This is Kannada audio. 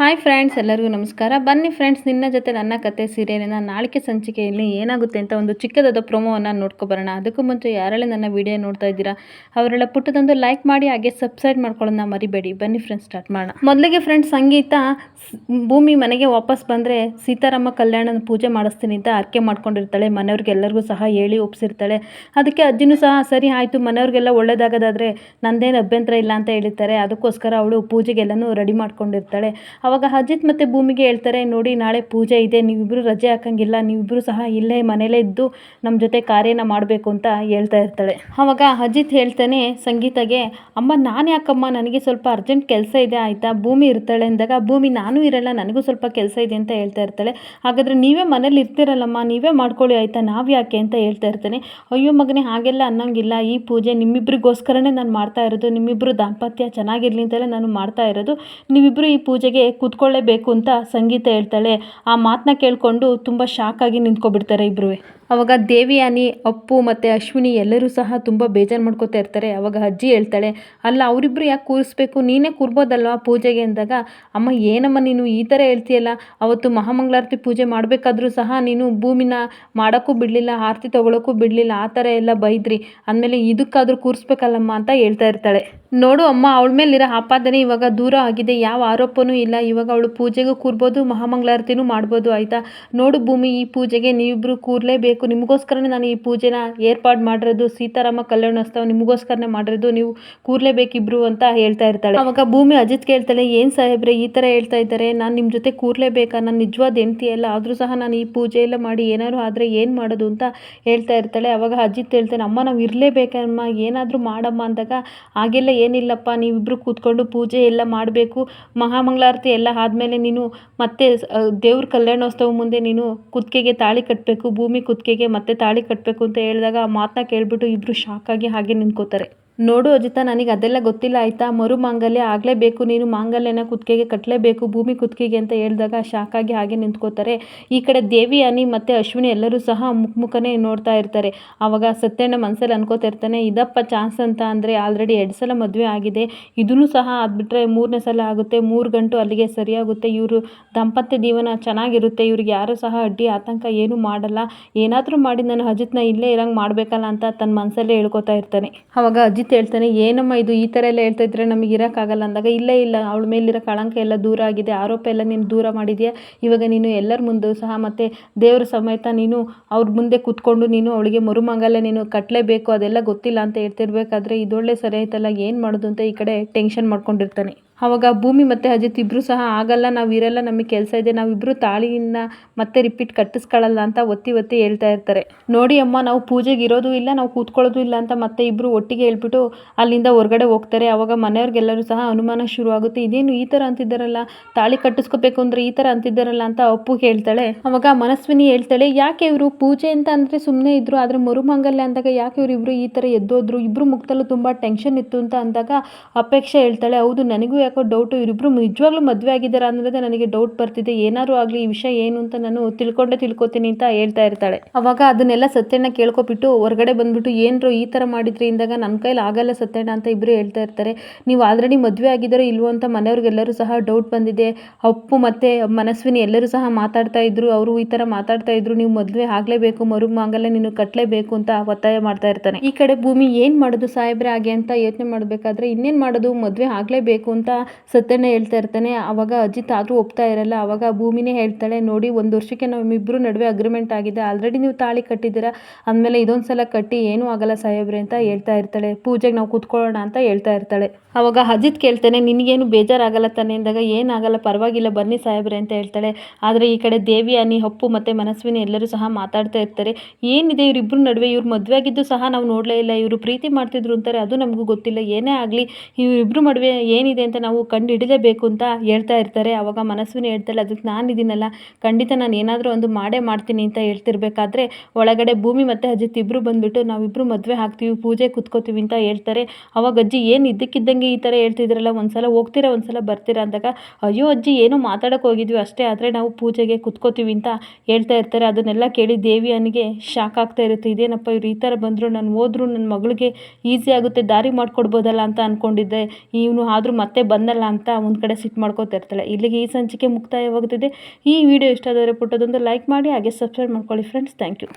ಹಾಯ್ ಫ್ರೆಂಡ್ಸ್, ಎಲ್ಲರಿಗೂ ನಮಸ್ಕಾರ. ಬನ್ನಿ ಫ್ರೆಂಡ್ಸ್, ನಿನ್ನ ಜೊತೆ ನನ್ನ ಕತೆ ಸೀರಿಯಲಿನ ನಾಳಿಕೆ ಸಂಚಿಕೆಯಲ್ಲಿ ಏನಾಗುತ್ತೆ ಅಂತ ಒಂದು ಚಿಕ್ಕದಾದ ಪ್ರೊಮೋವನ್ನು ನೋಡ್ಕೊಬರೋಣ ಅದಕ್ಕೂ ಮುಂಚೆ ಯಾರೆಲ್ಲ ನನ್ನ ವಿಡಿಯೋ ನೋಡ್ತಾ ಇದ್ದೀರಾ, ಅವರೆಲ್ಲ ಪುಟ್ಟದೊಂದು ಲೈಕ್ ಮಾಡಿ, ಹಾಗೆ ಸಬ್ಸ್ಕ್ರೈಬ್ ಮಾಡ್ಕೊಳ್ಳೋಣ ಮರಿಬೇಡಿ. ಬನ್ನಿ ಫ್ರೆಂಡ್ಸ್, ಸ್ಟಾರ್ಟ್ ಮಾಡೋಣ. ಮೊದಲಿಗೆ ಫ್ರೆಂಡ್ಸ್, ಸಂಗೀತ ಭೂಮಿ ಮನೆಗೆ ವಾಪಸ್ ಬಂದರೆ ಸೀತಾರಾಮ ಕಲ್ಯಾಣನ ಪೂಜೆ ಮಾಡಿಸ್ತೀನಿ ಅಂತ ಅರ್ಕೆ ಮಾಡ್ಕೊಂಡಿರ್ತಾಳೆ. ಮನೆಯವ್ರಿಗೆಲ್ಲರಿಗೂ ಸಹ ಹೇಳಿ ಒಪ್ಸಿರ್ತಾಳೆ. ಅದಕ್ಕೆ ಅಜ್ಜಿನೂ ಸಹ, ಸರಿ, ಆಯಿತು, ಮನೆಯವ್ರಿಗೆಲ್ಲ ಒಳ್ಳೇದಾಗೋದಾದರೆ ನಂದೇನು ಅಭ್ಯಂತರ ಇಲ್ಲ ಅಂತ ಹೇಳಿರ್ತಾರೆ. ಅದಕ್ಕೋಸ್ಕರ ಅವಳು ಪೂಜೆಗೆಲ್ಲನೂ ರೆಡಿ ಮಾಡ್ಕೊಂಡಿರ್ತಾಳೆ. ಅವಾಗ ಅಜಿತ್ ಮತ್ತು ಭೂಮಿಗೆ ಹೇಳ್ತಾರೆ, ನೋಡಿ, ನಾಳೆ ಪೂಜೆ ಇದೆ ನೀವಿಬ್ಬರು ರಜೆ ಹಾಕಂಗಿಲ್ಲ ನೀವಿಬ್ಬರು ಸಹ ಇಲ್ಲೇ ಮನೇಲೇ ಇದ್ದು ನಮ್ಮ ಜೊತೆ ಕಾರ್ಯನ ಮಾಡಬೇಕು ಅಂತ ಹೇಳ್ತಾ ಇರ್ತಾಳೆ. ಅವಾಗ ಅಜಿತ್ ಹೇಳ್ತಾನೆ ಸಂಗೀತಗೆ, ಅಮ್ಮ, ನಾನು ಯಾಕಮ್ಮ, ನನಗೆ ಸ್ವಲ್ಪ ಅರ್ಜೆಂಟ್ ಕೆಲಸ ಇದೆ, ಆಯಿತಾ? ಭೂಮಿ ಇರ್ತಾಳೆ ಅಂದಾಗ, ಭೂಮಿ ನಾನು ಇರಲ್ಲ, ನನಗೂ ಸ್ವಲ್ಪ ಕೆಲಸ ಇದೆ ಅಂತ ಹೇಳ್ತಾ ಇರ್ತಾಳೆ. ಹಾಗಾದರೆ ನೀವೇ ಮನೇಲಿ ಇರ್ತೀರಲ್ಲಮ್ಮ, ನೀವೇ ಮಾಡ್ಕೊಳ್ಳಿ, ಆಯಿತಾ? ನಾವು ಯಾಕೆ? ಅಂತ ಹೇಳ್ತಾ ಇರ್ತಾನೆ. ಅಯ್ಯೋ ಮಗನೇ, ಹಾಗೆಲ್ಲ ಅನ್ನೋಂಗಿಲ್ಲ. ಈ ಪೂಜೆ ನಿಮ್ಮಿಬ್ಬರಿಗೋಸ್ಕರನೇ ನಾನು ಮಾಡ್ತಾ ಇರೋದು. ನಿಮ್ಮಿಬ್ಬರು ದಾಂಪತ್ಯ ಚೆನ್ನಾಗಿರಲಿ ಅಂತಲೇ ನಾನು ಮಾಡ್ತಾ ಇರೋದು. ನೀವಿಬ್ಬರು ಈ ಪೂಜೆಗೆ ಕೂತ್ಕೊಳ್ಳೇಬೇಕು ಅಂತ ಸಂಗೀತ ಹೇಳ್ತಾಳೆ. ಆ ಮಾತನ್ನ ಕೇಳಿಕೊಂಡು ತುಂಬ ಶಾಕ್ ಆಗಿ ನಿಂತ್ಕೊಬಿಡ್ತಾರೆ ಇಬ್ಬರು ಅವಾಗ ದೇವಿಯಾನಿ, ಅಪ್ಪು ಮತ್ತು ಅಶ್ವಿನಿ ಎಲ್ಲರೂ ಸಹ ತುಂಬ ಬೇಜಾರು ಮಾಡ್ಕೋತಾ ಇರ್ತಾರೆ. ಅವಾಗ ಅಜ್ಜಿ ಹೇಳ್ತಾಳೆ, ಅಲ್ಲ ಅವರಿಬ್ಬರು ಯಾಕೆ ಕೂರಿಸ್ಬೇಕು? ನೀನೇ ಕೂರ್ಬೋದಲ್ವಾ ಪೂಜೆಗೆ? ಅಂದಾಗ, ಅಮ್ಮ, ಏನಮ್ಮ ನೀನು ಈ ಥರ ಹೇಳ್ತೀಯಲ್ಲ? ಅವತ್ತು ಮಹಾಮಂಗಳಾರತಿ ಪೂಜೆ ಮಾಡಬೇಕಾದ್ರೂ ಸಹ ನೀನು ಭೂಮಿನ ಮಾಡೋಕ್ಕೂ ಬಿಡಲಿಲ್ಲ, ಆರತಿ ತೊಗೊಳಕ್ಕೂ ಬಿಡಲಿಲ್ಲ, ಆ ಥರ ಎಲ್ಲ ಬೈದ್ರಿ. ಅಂದಮೇಲೆ ಇದಕ್ಕಾದರೂ ಕೂರಿಸ್ಬೇಕಲ್ಲಮ್ಮ ಅಂತ ಹೇಳ್ತಾ ಇರ್ತಾಳೆ. ನೋಡು ಅಮ್ಮ, ಅವಳ ಮೇಲಿರೋ ಆಪಾದನೆ ಇವಾಗ ದೂರ ಆಗಿದೆ. ಯಾವ ಆರೋಪನೂ ಇಲ್ಲ. ಇವಾಗ ಅವಳು ಪೂಜೆಗೂ ಕೂರ್ಬೋದು, ಮಹಾಮಂಗಳಾರತಿನೂ ಮಾಡ್ಬೋದು, ಆಯಿತಾ? ನೋಡು ಭೂಮಿ, ಈ ಪೂಜೆಗೆ ನೀವಿಬ್ಬರು ಕೂರಲೇಬೇಕು. ನಿಮಗೋಸ್ಕರನೇ ನಾನು ಈ ಪೂಜೆನ ಏರ್ಪಾಡು ಮಾಡಿರೋದು, ಸೀತಾರಾಮ ಕಲ್ಯಾಣೋತ್ಸವ ನಿಮಗೋಸ್ಕರನೇ ಮಾಡಿರೋದು, ನೀವು ಕೂರಲೇಬೇಕಿಬ್ರು ಅಂತ ಹೇಳ್ತಾ ಇರ್ತಾಳೆ. ಅವಾಗ ಭೂಮಿ ಅಜಿತ್ ಕೇಳ್ತಾಳೆ, ಏನು ಸಾಹೇಬ್ರೆ, ಈ ಥರ ಹೇಳ್ತಾ ಇದ್ದಾರೆ. ನಾನು ನಿಮ್ಮ ಜೊತೆ ಕೂರಲೇಬೇಕಾ? ನಾನು ನಿಜವಾದ ಹೆಂಡ್ತಿ ಅಲ್ಲ. ಆದರೂ ಸಹ ನಾನು ಈ ಪೂಜೆ ಎಲ್ಲ ಮಾಡಿ ಏನಾದ್ರು ಆದರೆ ಏನು ಮಾಡೋದು ಅಂತ ಹೇಳ್ತಾ ಇರ್ತಾಳೆ. ಅವಾಗ ಅಜಿತ್ ಹೇಳ್ತಾನೆ, ಅಮ್ಮ, ನಾವು ಇರಲೇಬೇಕಮ್ಮ. ಏನಾದರೂ ಮಾಡಮ್ಮ. ಅಂದಾಗ, ಹಾಗೆಲ್ಲ ಏನಿಲ್ಲಪ್ಪ. ನೀವಿಬ್ಬರು ಕೂತ್ಕೊಂಡು ಪೂಜೆ ಎಲ್ಲ ಮಾಡಬೇಕು. ಮಹಾಮಂಗಳಾರತಿ ಎಲ್ಲ ಆದಮೇಲೆ ನೀನು ಮತ್ತೆ ದೇವ್ರ ಕಲ್ಯಾಣೋತ್ಸವ ಮುಂದೆ ನೀನು ಕುತ್ತಿಗೆಗೆ ತಾಳಿ ಕಟ್ಟಬೇಕು ಭೂಮಿ ಕುತ್ತಿಗೆಗೆ ಮತ್ತೆ ತಾಳಿ ಕಟ್ಟಬೇಕು ಅಂತ ಹೇಳಿದಾಗ ಆ ಮಾತನ್ನ ಕೇಳಿಬಿಟ್ಟು ಇಬ್ಬರು ಶಾಕಾಗಿ ಹಾಗೆ ನಿಂತ್ಕೋತಾರೆ. ನೋಡು ಅಜಿತ, ನನಗೆ ಅದೆಲ್ಲ ಗೊತ್ತಿಲ್ಲ, ಆಯಿತಾ? ಮರು ಮಾಂಗಲ್ಯ ಆಗಲೇಬೇಕು. ನೀನು ಮಾಂಗಲ್ಯನ ಕುತ್ತಿಗೆಗೆ ಕಟ್ಟಲೇಬೇಕು ಭೂಮಿ ಕುತ್ತಿಗೆಗೆ ಅಂತ ಹೇಳಿದಾಗ ಶಾಕಾಗಿ ಹಾಗೆ ನಿಂತ್ಕೋತಾರೆ. ಈ ಕಡೆ ದೇವಿ, ಅನಿ ಮತ್ತು ಅಶ್ವಿನಿ ಎಲ್ಲರೂ ಸಹ ಮುಖಮುಖನೇ ನೋಡ್ತಾ ಇರ್ತಾರೆ. ಆವಾಗ ಸತ್ಯಣ್ಣ ಮನಸ್ಸಲ್ಲಿ ಅನ್ಕೋತಾ ಇರ್ತಾನೆ, ಇದಪ್ಪ ಚಾನ್ಸ್ ಅಂತ ಅಂದರೆ ಆಲ್ರೆಡಿ ಎರಡು ಸಲ ಮದುವೆ ಆಗಿದೆ. ಇದೂ ಸಹ ಆದ್ಬಿಟ್ರೆ ಮೂರನೇ ಸಲ ಆಗುತ್ತೆ. ಮೂರು ಗಂಟು ಅಲ್ಲಿಗೆ ಸರಿಯಾಗುತ್ತೆ. ಇವರು ದಾಂಪತ್ಯ ಜೀವನ ಚೆನ್ನಾಗಿರುತ್ತೆ. ಇವ್ರಿಗೆ ಯಾರೂ ಸಹ ಅಡ್ಡಿ, ಆತಂಕ ಏನೂ ಮಾಡಲ್ಲ. ಏನಾದರೂ ಮಾಡಿ, ನಾನು ಅಜಿತ್ನ ಇಲ್ಲೇ ಇರಂಗೆ ಮಾಡಬೇಕಲ್ಲ ಅಂತ ತನ್ನ ಮನಸ್ಸಲ್ಲೇ ಹೇಳ್ಕೊತಾ ಇರ್ತಾನೆ. ಅವಾಗ ಅಜಿತ್ ಹೇಳ್ತಾನೆ, ಏನಮ್ಮ ಇದು ಈ ಥರ ಎಲ್ಲ ಹೇಳ್ತಾ ಇದ್ರೆ ನಮಗೆ ಇರೋಕ್ಕಾಗಲ್ಲ? ಅಂದಾಗ, ಇಲ್ಲೇ, ಇಲ್ಲ, ಅವಳ ಮೇಲಿರೋ ಕಳಂಕ ಎಲ್ಲ ದೂರ ಆಗಿದೆ, ಆರೋಪ ಎಲ್ಲ ನೀನು ದೂರ ಮಾಡಿದ್ಯಾ? ಇವಾಗ ನೀನು ಎಲ್ಲರ ಮುಂದೆ ಸಹ ಮತ್ತು ದೇವ್ರ ಸಮೇತ ನೀನು ಅವ್ರ ಮುಂದೆ ಕೂತ್ಕೊಂಡು ನೀನು ಅವಳಿಗೆ ಮರುಮಂಗಲ ನೀನು ಕಟ್ಟಲೇಬೇಕು, ಅದೆಲ್ಲ ಗೊತ್ತಿಲ್ಲ ಅಂತ ಹೇಳ್ತಿರ್ಬೇಕಾದ್ರೆ, ಇದೊಳ್ಳೆ ಸರಿ ಆಯ್ತಲ್ಲ, ಏನು ಮಾಡೋದು ಅಂತ ಈ ಕಡೆ ಟೆನ್ಷನ್ ಮಾಡ್ಕೊಂಡಿರ್ತಾನೆ. ಅವಾಗ ಭೂಮಿ ಮತ್ತು ಅಜಿತ್ ಇಬ್ಬರು ಸಹ ಆಗಲ್ಲ, ನಾವು ಇರಲ್ಲ, ನಮಗೆ ಕೆಲಸ ಇದೆ ನಾವಿಬ್ಬರು ತಾಳಿಯನ್ನ ಮತ್ತೆ ರಿಪೀಟ್ ಕಟ್ಟಿಸ್ಕೊಳ್ಳಲ್ಲ ಅಂತ ಒತ್ತಿ ಒತ್ತಿ ಹೇಳ್ತಾ ಇರ್ತಾರೆ. ನೋಡಿ ಅಮ್ಮ, ನಾವು ಪೂಜೆಗೆ ಇರೋದು ಇಲ್ಲ, ನಾವು ಕೂತ್ಕೊಳ್ಳೋದು ಇಲ್ಲ ಅಂತ ಮತ್ತೆ ಇಬ್ಬರು ಒಟ್ಟಿಗೆ ಹೇಳ್ಬಿಟ್ಟು ಅಲ್ಲಿಂದ ಹೊರಗಡೆ ಹೋಗ್ತಾರೆ. ಆವಾಗ ಮನೆಯವ್ರಿಗೆಲ್ಲರೂ ಸಹ ಅನುಮಾನ ಶುರು ಆಗುತ್ತೆ ಇದೇನು ಈ ಥರ ಅಂತಿದ್ದಾರಲ್ಲ? ತಾಳಿ ಕಟ್ಟಿಸ್ಕೋಬೇಕು ಅಂದರೆ ಈ ಥರ ಅಂತಿದ್ದಾರಲ್ಲ ಅಂತ ಅಪ್ಪು ಹೇಳ್ತಾಳೆ. ಅವಾಗ ಮನಸ್ವಿನಿ ಹೇಳ್ತಾಳೆ, ಯಾಕೆ ಇವರು ಪೂಜೆ ಅಂತ ಅಂದರೆ ಸುಮ್ಮನೆ ಇದ್ರು, ಆದರೆ ಮರುಮಂಗಲ್ಯ ಅಂದಾಗ ಯಾಕೆ ಇವರಿಬ್ರು ಈ ಥರ ಎದ್ದೋದ್ರು? ಇಬ್ಬರು ಮುಖದಲ್ಲೂ ತುಂಬ ಟೆನ್ಷನ್ ಇತ್ತು ಅಂತ ಅಂದಾಗ ಅಪೇಕ್ಷೆ ಹೇಳ್ತಾಳೆ, ಹೌದು, ನನಗೂ ಯಾಕೋ ಡೌಟು ಇವರಿಬ್ರು ನಿಜವಾಗ್ಲೂ ಮದುವೆ ಆಗಿದ್ದಾರೆ ಅನ್ನೋದೇ ನನಗೆ ಡೌಟ್ ಬರ್ತಿದೆ. ಏನಾದ್ರು ಆಗಲಿ ಈ ವಿಷಯ ಏನು ಅಂತ ನಾನು ತಿಳ್ಕೊಂಡೇ ತಿಳ್ಕೊತೀನಿ ಅಂತ ಹೇಳ್ತಾ ಇರ್ತಾಳೆ. ಅವಾಗ ಅದನ್ನೆಲ್ಲ ಸತ್ಯಣ್ಣ ಕೇಳ್ಕೊಬಿಟ್ಟು ಹೊರಗಡೆ ಬಂದ್ಬಿಟ್ಟು, ಏನ್ರೋ ಈ ಥರ ಮಾಡಿದ್ರಿ ಇಂದಾಗ ನನ್ನ ಕೈಲಿ ಆಗಲ್ಲ ಸತ್ಯಣ್ಣ ಅಂತ ಇಬ್ಬರು ಹೇಳ್ತಾ ಇರ್ತಾರೆ. ನೀವು ಆಲ್ರೆಡಿ ಮದುವೆ ಆಗಿದ್ದಾರೋ ಇಲ್ವೋ ಅಂತ ಮನೆಯವ್ರಿಗೆಲ್ಲರೂ ಸಹ ಡೌಟ್ ಬಂದಿದೆ. ಅಪ್ಪು ಮತ್ತು ಮನಸ್ವಿನಿ ಎಲ್ಲರೂ ಸಹ ಮಾತಾಡ್ತಾ ಇದ್ರು. ಅವರು ಈ ಥರ ಮಾತಾಡ್ತಾ ಇದ್ರು. ನೀವು ಮದುವೆ ಆಗಲೇಬೇಕು, ಮರು ಮಾಂಗಲ್ಯ ನೀನು ಕಟ್ಟಲೇಬೇಕು ಅಂತ ಒತ್ತಾಯ ಮಾಡ್ತಾ ಇರ್ತಾನೆ. ಈ ಕಡೆ ಭೂಮಿ ಏನು ಮಾಡೋದು ಸಾಹೇಬ್ರೆ ಹಾಗೆ ಅಂತ ಯೋಚನೆ ಮಾಡಬೇಕಾದ್ರೆ ಇನ್ನೇನು ಮಾಡೋದು? ಮದುವೆ ಆಗಲೇಬೇಕು ಅಂತ ಸತ್ಯಣ್ಣ ಹೇಳ್ತಾ ಇರ್ತಾನೆ, ಅವಾಗ ಅಜಿತ್ ಆದರೂ ಒಪ್ತಾ ಇರಲ್ಲ, ಅವಾಗ ಭೂಮಿನೇ ಹೇಳ್ತಾಳೆ, ನೋಡಿ ಒಂದು ವರ್ಷಕ್ಕೆ ನಮ್ಮಿಬ್ಬರು ನಡುವೆ ಅಗ್ರಿಮೆಂಟ್ ಆಗಿದೆ ಆಲ್ರೆಡಿ ನೀವು ತಾಳಿ ಕಟ್ಟಿದ್ದೀರಾ, ಅಂದಮೇಲೆ ಇದೊಂದು ಸಲ ಕಟ್ಟಿ ಏನೂ ಆಗಲ್ಲ ಸಾಹೇಬ್ರೆ ಅಂತ ಹೇಳ್ತಾ ಇರ್ತಾಳೆ, ಪೂಜೆಗೆ ನಾವು ಕೂತ್ಕೊಳ್ಳೋಣ ಅಂತ ಹೇಳ್ತಾ ಇರ್ತಾಳೆ. ಅವಾಗ ಅಜಿತ್ ಕೇಳ್ತಾನೆ, ನಿನಗೇನು ಬೇಜಾರಾಗಲ್ಲ ತಾನೆ? ಅಂದಾಗ, ಏನಾಗಲ್ಲ, ಪರವಾಗಿಲ್ಲ, ಬನ್ನಿ ಸಾಹೇಬ್ರೆ ಅಂತ ಹೇಳ್ತಾಳೆ, ಆದರೆ ಈ ಕಡೆ ದೇವಿ ಅನಿ ಹಪ್ಪು ಮತ್ತು ಮನಸ್ವಿನಿ ಎಲ್ಲರೂ ಸಹ ಮಾತಾಡ್ತಾ ಇರ್ತಾರೆ, ಏನಿದೆ ಇವರಿಬ್ಬರು ನಡುವೆ, ಇವ್ರು ಮದುವೆ ಆಗಿದ್ದು ಸಹ ನಾವು ನೋಡಲೇ ಇಲ್ಲ, ಇವರು ಪ್ರೀತಿ ಮಾಡ್ತಿದ್ರು ಅಂತಾರೆ, ಅದು ನಮಗೂ ಗೊತ್ತಿಲ್ಲ, ಏನೇ ಆಗಲಿ ಇವರಿಬ್ಬರು ಮದುವೆ ಏನಿದೆ ಅಂತ ಕಂಡು ಹಿಡಿಲೇಬೇಕು ಅಂತ ಹೇಳ್ತಾ ಇರ್ತಾರೆ. ಅವಾಗ ಮನಸ್ವಿನಿ ಹೇಳ್ತಾಳೆ ಅದಕ್ಕೆ ನಾನಿದ್ದೀನಲ್ಲ ಖಂಡಿತ ನಾನು ಏನಾದರೂ ಒಂದು ಮಾಡೇ ಮಾಡ್ತೀನಿ ಅಂತ ಹೇಳ್ತಿರ್ಬೇಕಾದ್ರೆ ಒಳಗಡೆ ಭೂಮಿ ಮತ್ತು ಅಜಿತ್ ಇಬ್ಬರು ಬಂದುಬಿಟ್ಟು ನಾವಿಬ್ಬರು ಮದುವೆ ಹಾಕ್ತೀವಿ ಪೂಜೆ ಕುತ್ಕೋತೀವಿ ಅಂತ ಹೇಳ್ತಾರೆ. ಅವಾಗ ಅಜ್ಜಿ ಏನು ಇದ್ದಕ್ಕಿದ್ದಂಗೆ ಈ ಥರ ಹೇಳ್ತಿದ್ರಲ್ಲ? ಒಂದ್ಸಲ ಹೋಗ್ತೀರಾ, ಒಂದ್ಸಲ ಬರ್ತೀರಾ ಅಂದಾಗ ಅಯ್ಯೋ ಅಜ್ಜಿ, ಏನು ಮಾತಾಡೋಕೆ ಹೋಗಿದ್ವಿ ಅಷ್ಟೇ. ಆದರೆ ನಾವು ಪೂಜೆಗೆ ಕುತ್ಕೋತೀವಿ ಅಂತ ಹೇಳ್ತಾ ಇರ್ತಾರೆ. ಅದನ್ನೆಲ್ಲ ಕೇಳಿ ದೇವಿ ಅನಿಗೆ ಶಾಕ್ ಆಗ್ತಾ ಇರುತ್ತೆ. ಇದೇನಪ್ಪ ಇವ್ರು ಈ ಥರ ಬಂದರು, ನಾನು ಹೋದ್ರು ನನ್ನ ಮಗಳಿಗೆ ಈಸಿ ಆಗುತ್ತೆ, ದಾರಿ ಮಾಡಿಕೊಡ್ಬೋದಲ್ಲ ಅಂತ ಅಂದ್ಕೊಂಡಿದ್ದೆ ಇವನು ಆದರೂ ಮತ್ತೆ ಬಂದಲ್ಲ ಅಂತ ಒಂದು ಕಡೆ ಸಿಟ್ ಮಾಡ್ಕೋತಾ ಇರ್ತಾಳೆ. ಇಲ್ಲಿಗೆ ಈ ಸಂಚಿಕೆ ಮುಕ್ತಾಯವಾಗುತ್ತಿದೆ. ಈ ವಿಡಿಯೋ ಇಷ್ಟ ಆದರೆ ಪುಟ್ಟದೊಂದು ಲೈಕ್ ಮಾಡಿ, ಹಾಗೆ ಸಬ್ಸ್ಕ್ರೈಬ್ ಮಾಡ್ಕೊಳ್ಳಿ ಫ್ರೆಂಡ್ಸ್ ಥ್ಯಾಂಕ್ ಯು